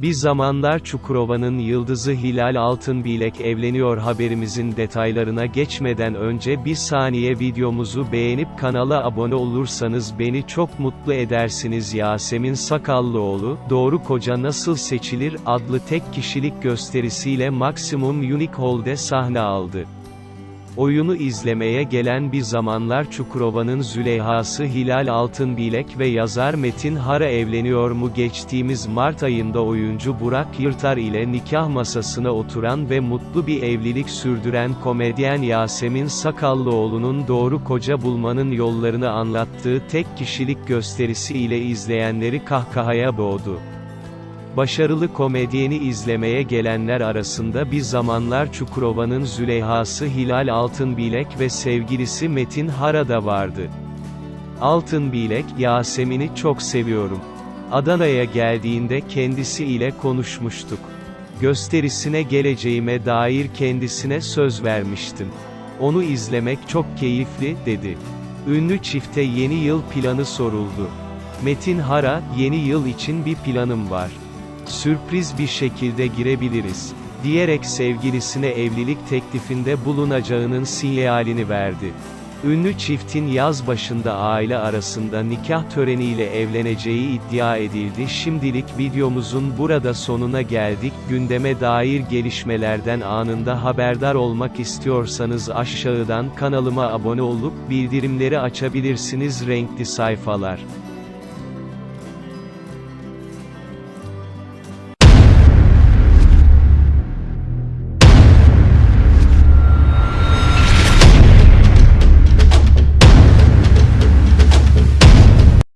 Bir zamanlar Çukurova'nın yıldızı Hilal Altınbilek evleniyor haberimizin detaylarına geçmeden önce bir saniye videomuzu beğenip kanala abone olursanız beni çok mutlu edersiniz Yasemin Sakallıoğlu, Doğru Koca Nasıl Seçilir adlı tek kişilik gösterisiyle Maximum Unique Hall'de sahne aldı. Oyunu izlemeye gelen bir zamanlar Çukurova'nın Züleyha'sı Hilal Altınbilek ve yazar Metin Hara evleniyor mu geçtiğimiz Mart ayında oyuncu Burak Yırtar ile nikah masasına oturan ve mutlu bir evlilik sürdüren komedyen Yasemin Sakallıoğlu'nun doğru koca bulmanın yollarını anlattığı tek kişilik gösterisi ile izleyenleri kahkahaya boğdu. Başarılı komedyeni izlemeye gelenler arasında bir zamanlar Çukurova'nın Züleyha'sı Hilal Altınbilek ve sevgilisi Metin Hara da vardı. Altınbilek, Yasemin'i çok seviyorum. Adana'ya geldiğinde kendisi ile konuşmuştuk. Gösterisine geleceğime dair kendisine söz vermiştim. Onu izlemek çok keyifli, dedi. Ünlü çifte yeni yıl planı soruldu. Metin Hara, yeni yıl için bir planım var. Sürpriz bir şekilde girebiliriz. Diyerek sevgilisine evlilik teklifinde bulunacağının sinyalini verdi. Ünlü çiftin yaz başında aile arasında nikah töreniyle evleneceği iddia edildi. Şimdilik videomuzun burada sonuna geldik. Gündeme dair gelişmelerden anında haberdar olmak istiyorsanız aşağıdan kanalıma abone olup bildirimleri açabilirsiniz renkli sayfalar.